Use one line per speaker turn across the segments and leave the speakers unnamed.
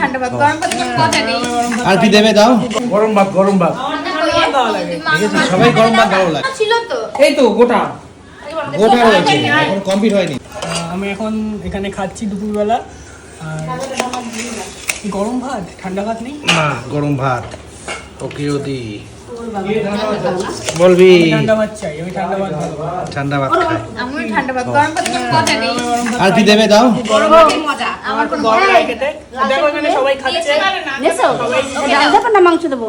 ঠান্ডা ভাত গরম ভাত কোনো কথা নেই।
আর কি দেবে দাও?
গরম ভাত গরম ভাত।
সবাই গরম ভাত ভালো লাগে।
ছিল তো।
এই তো গোটা।
গোটা রয়েছে এখন কমপ্লিট হয়নি।
আমি এখন এখানে খাচ্ছি দুপুরবেলা। আর গরম ভাত ঠান্ডা ভাত নেই?
না গরম ভাত। ওকে ওদি। বলবি।
ঠান্ডা ভাত
আর কি দেবে দাও?
মাংস দেবো।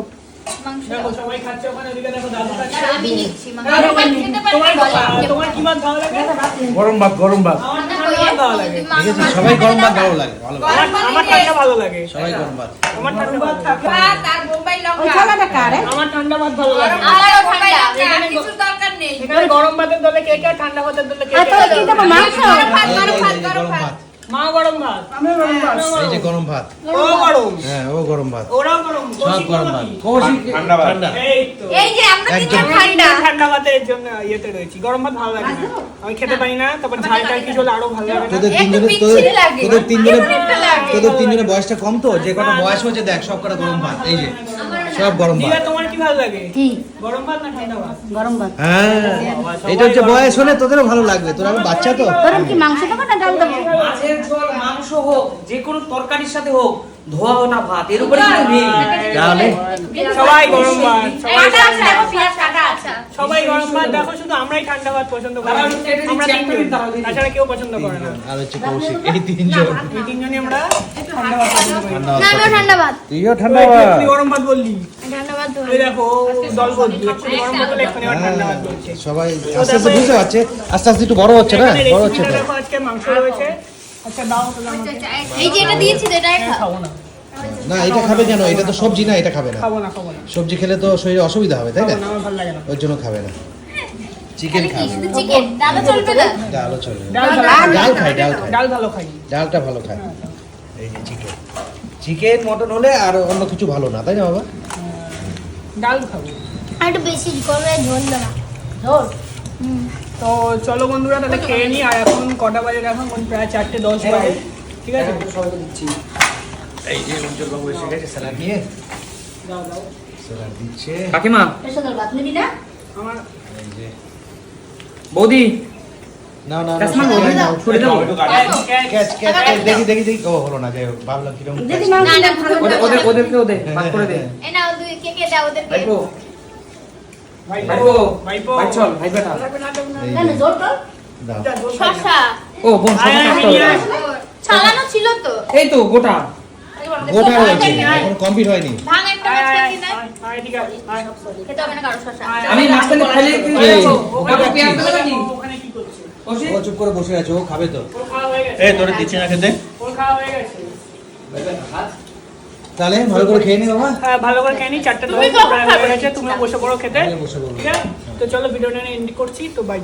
গরম ভাত গরম ভাত।
ভালো লাগে।
সবাই গরম ভাত ভালো লাগে ভালো লাগে।
আমার আমার ঠান্ডা ভালো লাগে।
সবাই গরম ভাত।
আমার ঠান্ডা ভাত
ভাত আর বোম্বাই লঙ্কা।
থালাটা কার
আমার ঠান্ডা ভাত ভালো লাগে।
আমারও ঠান্ডা আর কিছু দরকার নেই।
এখানে গরম ভাতের দলে কে কে ঠান্ডা ভাতের দলে কে
আর
কে
তোর কি দেবো মাংস।
ভাত। গরম ভাত।
যে
গরম
গরম
ভাত।
ভাত
মা গরম ভাত। আমি গরম। ভাত
এই যে গরম ভাত।
ও গরম।
হ্যাঁ ও গরম ভাত।
ওরাও গরম।
সব গরম ভাত।
কি?
কৌশিক ঠান্ডা।
এই তো।
এই যে আমরা তিনজন ঠান্ডা।
ঠান্ডা ভাতের জন্য ইয়েতে রয়েছি। গরম ভাত ভালো লাগে না। আমি খেতে পারি না তারপর ঝাল টাল কিছু হলে আরও ভালো লাগে
তোদের তিনজনের তোদের তিনজনের তোদের তিনজনের বয়সটা কম তো যে কটা বয়স হয়েছে দেখ সব কটা গরম ভাত। এই যে। সব গরম ভাত।
তোমার কি ভালো লাগে?
কি?
গরম ভাত না ঠান্ডা ভাত?
গরম ভাত।
হ্যাঁ এটা হচ্ছে বয়স হলে তোদেরও ভালো লাগবে। তোরা বাচ্চা তো।
গরম কি মাংস খাব না ডাল খাব?
মাছের ঝোল মাংস হোক যে কোনো তরকারির সাথে হোক ধোয়া ওটা ভাত এর উপরে কিছু নেই।
তাহলে?
সবাই গরম ভাত সবাই
কাটা আছে দেখো পেঁয়াজ কাটা আছে
সবাই গরম ভাত দেখো শুধু আমরাই ঠান্ডা ভাত পছন্দ করি।
তাহলে এটা দিচ্ছি,
আমরা
একটা
তিনজন।
দিন তাহলে দিচ্ছি।
তাছাড়া কেউ পছন্দ করে না।
আর হচ্ছে কৌশিক এই তিনজন।
এই তিনজনই আমরা ঠান্ডা ভাত পছন্দ করি।
ঠান্ডা ভাত
আমিও ঠান্ডা ভাত।
তুই গরম ভাত বললি।
ঠান্ডা ভাত
এই দেখো দল বদলি এক্ষুনি গরম ভাত বলে এক্ষুনি আবার ঠান্ডা ভাত বলছে।
হ্যাঁ, সবাই আস্তে আস্তে বুঝতে পারছে আস্তে আস্তে একটু বড় হচ্ছে না? বড় হচ্ছে
আজকে মাংস রয়েছে। আচ্ছা দাও
এই যে এটা দিয়েছি তো এটাই
হ্যাঁ, খাব না।
না এটা খাবে কেন? এটা তো সবজি না এটা খাবে না।
খাব না খাব না।
সবজি খেলে তো শরীরে অসুবিধা হবে তাই না?
না আমার ভালো লাগে না।
ওর জন্য খাবে না। চিকেন
শুধু চিকেন ডালও চলবে না?
ডালও চলবে।
ডাল
ডাল খাই ডাল খাই।
ডাল ভালো খাই
ডালটা ভালো খায় এই যে চিকেন। চিকেন মটন হলে আর অন্য কিছু ভালো না তাই না বাবা?
ডাল খাব।
আর একটু বেশি করে ঝোল দেওয়া
ঝোল
তো চলো বন্ধুরা তাহলে খেয়ে নিই আর এখন কটা বাজে এখন কোন প্রায় চারটে দশ বাজে। ঠিক আছে?
সবাইকে দিচ্ছি।
এই যে উজ্জ্বল বাবু এসে গেছে স্যালাড নিয়ে।
দাও দাও।
স্যালাড দিচ্ছে।
কাকিমা।
পেশাদার ভাত নিবি না
আমার
এই যে
বৌদি।
না না না
চাষমা
সব
বৌদি।
খাই না,
ছুড়ে দাও
ক্যাচ ক্যাচ ক্যাচ দেখি দেখি দেখি। ও হলো না যাই হোক ভাবলাম কীরকম
দিদি
catch।
মাংস
না, না,
ভালো
ওদের ওদের ওদেরকেও দে ভাগ করে দে।
এই নাও দুই কে কে দাও ওদেরকে।
ভাইপো।
ভাইপো।
ভাইপো।
ভাইপো।
ভাই চল ভাই বেটা।
দাও।
ও বোন।
ছালানো ছিল তো।
এই তো গোটা।
গোটা রয়েছে এখন কমপ্লিট হয়নি।
ভাঙ
আমি মাঝখানে খাইলে কি
এই,
হয়েছে?
ওখানে
পেঁয়াজ দেবে নাকি?
ওখানে কি করছে?
ও চুপ করে বসে আছে ও খাবে তো
ওর খাওয়া হয়ে গেছে।
এই তোরে দিচ্ছি না খেতে
ওর খাওয়া হয়ে গেছে।
তাহলে ভালো করে খেয়ে নি বাবা
হ্যাঁ, ভালো করে খেয়ে নি, চারটে
তুমি
বসে পড়ো খেতে ঠিক আছে তো চলো ভিডিওটা এন্ড করছি তো বাই